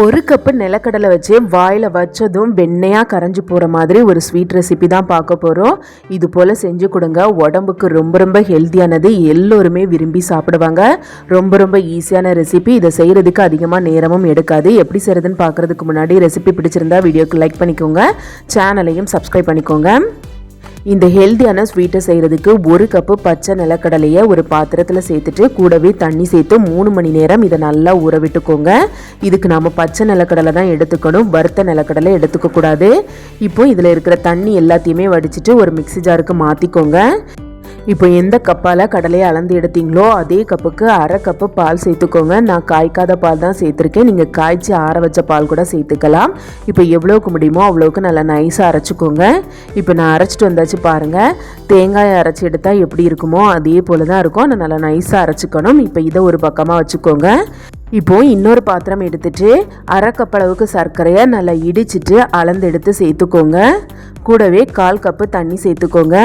ஒரு கப்பு நிலக்கடலை வச்சு வாயில் வச்சதும் வெண்ணையாக கரைஞ்சி போகிற மாதிரி ஒரு ஸ்வீட் ரெசிபி தான் பார்க்க போகிறோம் இது போல் செஞ்சு கொடுங்க. உடம்புக்கு ரொம்ப ரொம்ப ஹெல்த்தியானது எல்லோருமே விரும்பி சாப்பிடுவாங்க. ரொம்ப ரொம்ப ஈஸியான ரெசிபி இதை செய்கிறதுக்கு அதிகமாக நேரமும் எடுக்காது. எப்படி செய்கிறதுன்னு பார்க்குறதுக்கு முன்னாடி ரெசிபி பிடிச்சிருந்தா வீடியோக்கு லைக் பண்ணிக்கோங்க. சேனலையும் சப்ஸ்கிரைப் பண்ணிக்கோங்க. இந்த ஹெல்த்தியான ஸ்வீட்டை செய்கிறதுக்கு ஒரு கப்பு பச்சை நிலக்கடலையை ஒரு பாத்திரத்தில் சேர்த்துட்டு கூடவே தண்ணி சேர்த்து மூணு மணி நேரம் இதை நல்லா ஊற விட்டுக்கோங்க. இதுக்கு நாம் பச்சை நிலக்கடலை தான் எடுத்துக்கணும். வறுத்த நிலக்கடலை எடுத்துக்கக்கூடாது. இப்போ இதில் இருக்கிற தண்ணி எல்லாத்தையுமே வடிச்சிட்டு ஒரு மிக்ஸி ஜாருக்கு மாற்றிக்கோங்க இப்போ எந்த கப்பால் கடலையை அளந்து எடுத்தீங்களோ அதே கப்புக்கு அரை கப்பு பால் சேர்த்துக்கோங்க. நான் காய்க்காத பால் தான் சேர்த்துருக்கேன். நீங்கள் காய்ச்சி ஆற வச்ச பால் கூட சேர்த்துக்கலாம். இப்போ எவ்வளோக்கு முடியுமோ அவ்வளோக்கு நல்லா நைஸாக அரைச்சிக்கோங்க. இப்போ நான் அரைச்சிட்டு வந்தாச்சு பாருங்கள் தேங்காயை அரைச்சி எடுத்தால் எப்படி இருக்குமோ அதே போல் தான் இருக்கும். நான் நல்லா நைஸாக அரைச்சிக்கணும். இப்போ இதை ஒரு பக்கமாக வச்சுக்கோங்க. இப்போ இன்னொரு பாத்திரம் எடுத்துட்டு அரை கப் அளவுக்கு சர்க்கரையை நல்லா இடிச்சிட்டு அளந்து எடுத்து சேர்த்துக்கோங்க. கூடவே கால் கப்பு தண்ணி சேர்த்துக்கோங்க.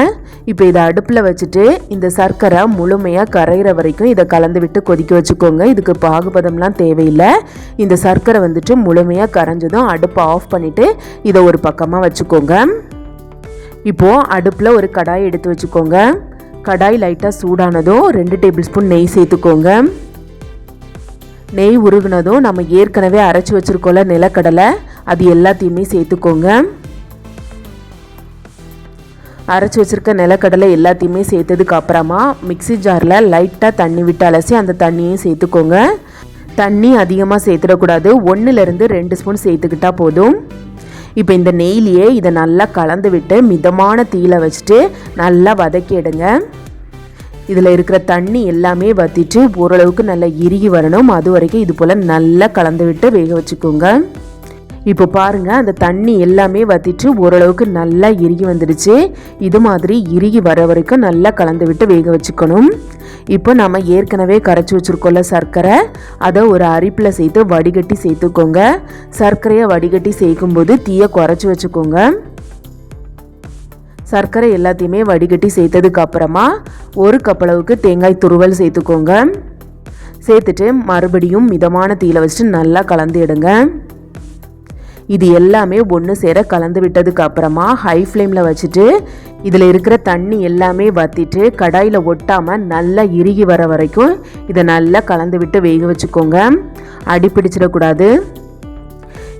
இப்போ இதை அடுப்பில் வச்சுட்டு இந்த சர்க்கரை முழுமையாக கரைகிற வரைக்கும் இதை கலந்து விட்டு கொதிக்க வச்சுக்கோங்க. இதுக்கு பாகுபதம்லாம் தேவையில்லை. இந்த சர்க்கரை வந்துட்டு முழுமையாக கரைஞ்சதும் அடுப்பை ஆஃப் பண்ணிவிட்டு இதை ஒரு பக்கமாக வச்சுக்கோங்க. இப்போது அடுப்பில் ஒரு கடாய் எடுத்து வச்சுக்கோங்க. கடாய் லைட்டாக சூடானதும் ரெண்டு டேபிள் ஸ்பூன் நெய் சேர்த்துக்கோங்க. நெய் உருகுனதும் நம்ம ஏற்கனவே அரைச்சி வச்சுருக்கோம்ல நிலக்கடலை. அது எல்லாத்தையுமே சேர்த்துக்கோங்க. அரைச்சி வச்சுருக்க நிலக்கடலை எல்லாத்தையுமே சேர்த்ததுக்கு அப்புறமா மிக்ஸி ஜாரில் லைட்டாக தண்ணி விட்டு அலசி அந்த தண்ணியும் சேர்த்துக்கோங்க. தண்ணி அதிகமாக சேர்த்துடக்கூடாது. ஒன்றுலேருந்து ரெண்டு ஸ்பூன் சேர்த்துக்கிட்டா போதும். இப்போ இந்த நெய்லியே இதை நல்லா கலந்து விட்டு மிதமான தீயில வச்சுட்டு நல்லா வதக்கிடுங்க இதில் இருக்கிற தண்ணி எல்லாமே வற்றிட்டு ஓரளவுக்கு நல்லா இறுகி வரணும். அது வரைக்கும் இது போல் நல்லா கலந்து விட்டு வேக வச்சுக்கோங்க. இப்போ பாருங்கள் அந்த தண்ணி எல்லாமே வற்றிட்டு ஓரளவுக்கு நல்லா இறுகி வந்துடுச்சு. இது மாதிரி இறுகி வர வரைக்கும் நல்லா கலந்து விட்டு வேக வச்சுக்கணும். இப்போ நம்ம ஏற்கனவே கரைச்சி வச்சுருக்கோம்ல சர்க்கரை. அதை ஒரு அரிப்பில் சேர்த்து வடிகட்டி சேர்த்துக்கோங்க. சர்க்கரையை வடிகட்டி சேர்க்கும்போது தீயை குறைச்சி வச்சுக்கோங்க. சர்க்கரை எல்லாத்தையுமே வடிகட்டி சேர்த்ததுக்கு அப்புறமா ஒரு கப்பளவுக்கு தேங்காய் துருவல் சேர்த்துக்கோங்க. சேர்த்துட்டு மறுபடியும் மிதமான தீயில வச்சுட்டு நல்லா கலந்து எடுங்க. இது எல்லாமே ஒன்று சேர கலந்து விட்டதுக்கு அப்புறமா ஹை ஃப்ளேமில் வச்சுட்டு இதில் இருக்கிற தண்ணி எல்லாமே வற்றிட்டு கடாயில் ஒட்டாமல் நல்லா இறுகி வர வரைக்கும் இதை நல்லா கலந்து விட்டு வேக வச்சுக்கோங்க. அடி பிடிச்சிடக்கூடாது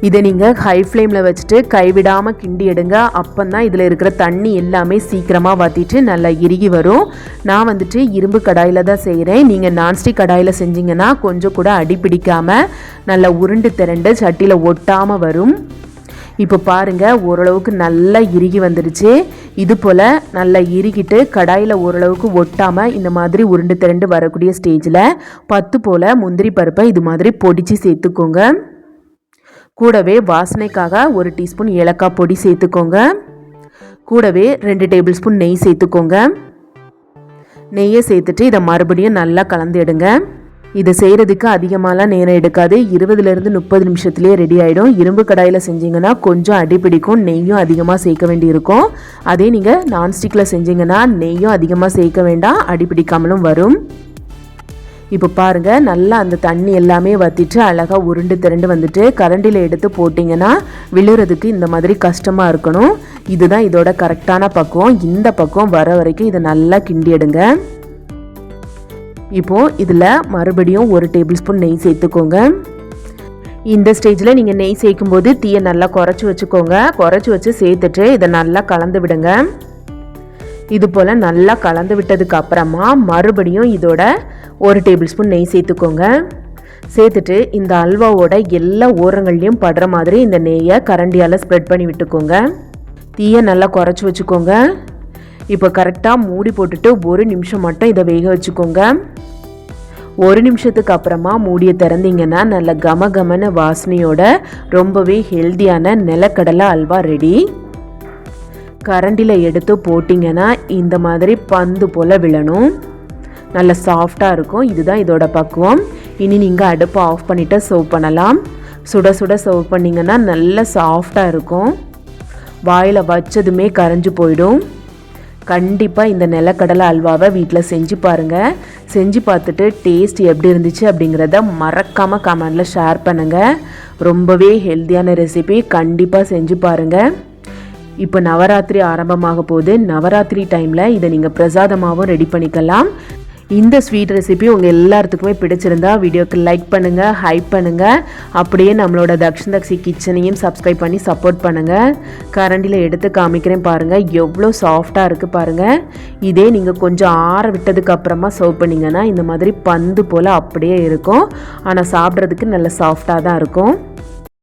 இதை நீங்கள் ஹை ஃப்ளேமில் வச்சுட்டு கைவிடாமல் கிண்டி எடுங்க. அப்போ தான் இதில் இருக்கிற தண்ணி எல்லாமே சீக்கிரமாக வற்றிட்டு நல்லா இறுகி வரும். நான் வந்துட்டு இரும்பு கடாயில் தான் செய்கிறேன் நீங்கள் நான்ஸ்டிக் கடாயில் செஞ்சீங்கன்னா கொஞ்சம் கூட அடி பிடிக்காமல் நல்லா உருண்டு திரண்டு சட்டியில் ஒட்டாமல் வரும். இப்போ பாருங்கள் ஓரளவுக்கு நல்லா இறுகி வந்துடுச்சு இது போல் நல்லா இறுகிட்டு கடாயில் ஓரளவுக்கு ஒட்டாமல் இந்த மாதிரி உருண்டு திரண்டு வரக்கூடிய ஸ்டேஜில் பத்து போல் முந்திரி பருப்பை இது மாதிரி பொடிச்சு சேர்த்துக்கோங்க. கூடவே வாசனைக்காக ஒரு டீஸ்பூன் ஏலக்காய் பொடி சேர்த்துக்கோங்க. கூடவே ரெண்டு டேபிள் ஸ்பூன் நெய் சேர்த்துக்கோங்க. நெய்யை சேர்த்துட்டு இதை மறுபடியும் நல்லா கலந்து எடுங்க. இதை செய்கிறதுக்கு அதிகமாகலாம் நேரம் எடுக்காது. இருபதுலேருந்து முப்பது நிமிஷத்துலேயே ரெடி ஆகிடும் இரும்பு கடாயில் செஞ்சீங்கன்னா கொஞ்சம் அடிப்பிடிக்கும் நெய்யும் அதிகமாக சேர்க்க வேண்டியிருக்கும். அதே நீங்கள் நான்ஸ்டிக்கில் செஞ்சீங்கன்னா நெய்யும் அதிகமாக சேர்க்க வேண்டாம். அடிப்பிடிக்காமலும் வரும். இப்போ பாருங்கள் நல்லா அந்த தண்ணி எல்லாமே வற்றிட்டு அழகாக உருண்டு திரண்டு வந்துட்டு கரண்டியில் எடுத்து போட்டிங்கன்னா விழுறதுக்கு இந்த மாதிரி கஷ்டமாக இருக்கணும். இதுதான் இதோட கரெக்டான பக்குவம். இந்த பக்குவம் வர வரைக்கும் இதை நல்லா கிண்டி எடுங்க. இப்போது இதில் மறுபடியும் ஒரு டேபிள் ஸ்பூன் நெய் சேர்த்துக்கோங்க. இந்த ஸ்டேஜில் நீங்கள் நெய் சேர்க்கும்போது தீயை நல்லா குறைச்சி வச்சுக்கோங்க. குறைச்சி வச்சு சேர்த்துட்டு இதை நல்லா கலந்து விடுங்க. இது போல் நல்லா கலந்து விட்டதுக்கு அப்புறமா மறுபடியும் இதோட ஒரு டேபிள் ஸ்பூன் நெய் சேர்த்துக்கோங்க. சேர்த்துட்டு இந்த அல்வாவோட எல்லா ஓரங்கள்லையும் படுற மாதிரி இந்த நெய்யை கரண்டியால் ஸ்ப்ரெட் பண்ணி விட்டுக்கோங்க. தீயை நல்லா குறைச்சி வச்சுக்கோங்க. இப்போ கரெக்டாக மூடி போட்டுட்டு ஒரு நிமிஷம் மட்டும் இதை வேக வச்சுக்கோங்க. ஒரு நிமிஷத்துக்கு அப்புறமா மூடியை திறந்தீங்கன்னா நல்ல கம கமன வாசனையோட ரொம்பவே ஹெல்த்தியான நிலக்கடலை அல்வா ரெடி கரண்டியில் எடுத்து போட்டிங்கன்னா இந்த மாதிரி பந்து போல் விழணும். நல்ல சாஃப்டாக இருக்கும். இதுதான் இதோட பக்குவம். இனி நீங்கள் அடுப்பை ஆஃப் பண்ணிவிட்டு சர்வ் பண்ணலாம். சுட சுட சர்வ் பண்ணிங்கன்னா நல்ல சாஃப்டாக இருக்கும். வாயில் வச்சதுமே கரைஞ்சு போயிடும். கண்டிப்பாக இந்த நிலக்கடலை அல்வாவை வீட்டில் செஞ்சு பாருங்கள் செஞ்சு பார்த்துட்டு டேஸ்ட் எப்படி இருந்துச்சு அப்படிங்கிறத மறக்காமல் கமெண்டில் ஷேர் பண்ணுங்கள் ரொம்பவே ஹெல்த்தியான ரெசிபி கண்டிப்பாக செஞ்சு பாருங்கள் இப்போ நவராத்திரி ஆரம்பமாக போகுது. நவராத்திரி டைமில் இதை நீங்கள் பிரசாதமாகவும் ரெடி பண்ணிக்கலாம். இந்த ஸ்வீட் ரெசிபி உங்கள் எல்லாத்துக்குமே பிடிச்சிருந்தா வீடியோக்கு லைக் பண்ணுங்கள் ஹைப் பண்ணுங்கள் அப்படியே நம்மளோட தக்ஷன் தக்ஷி கிச்சனையும் சப்ஸ்கிரைப் பண்ணி சப்போர்ட் பண்ணுங்கள் கரண்டியில் எடுத்து காமிக்கிறேன் பாருங்கள் எவ்வளோ சாஃப்டாக இருக்குது பாருங்கள் இதே நீங்கள் கொஞ்சம் ஆற விட்டதுக்கப்புறமா சர்வ் பண்ணிங்கன்னா இந்த மாதிரி பந்து போல் அப்படியே இருக்கும். ஆனால் சாப்பிட்றதுக்கு நல்ல சாஃப்டாக தான் இருக்கும்.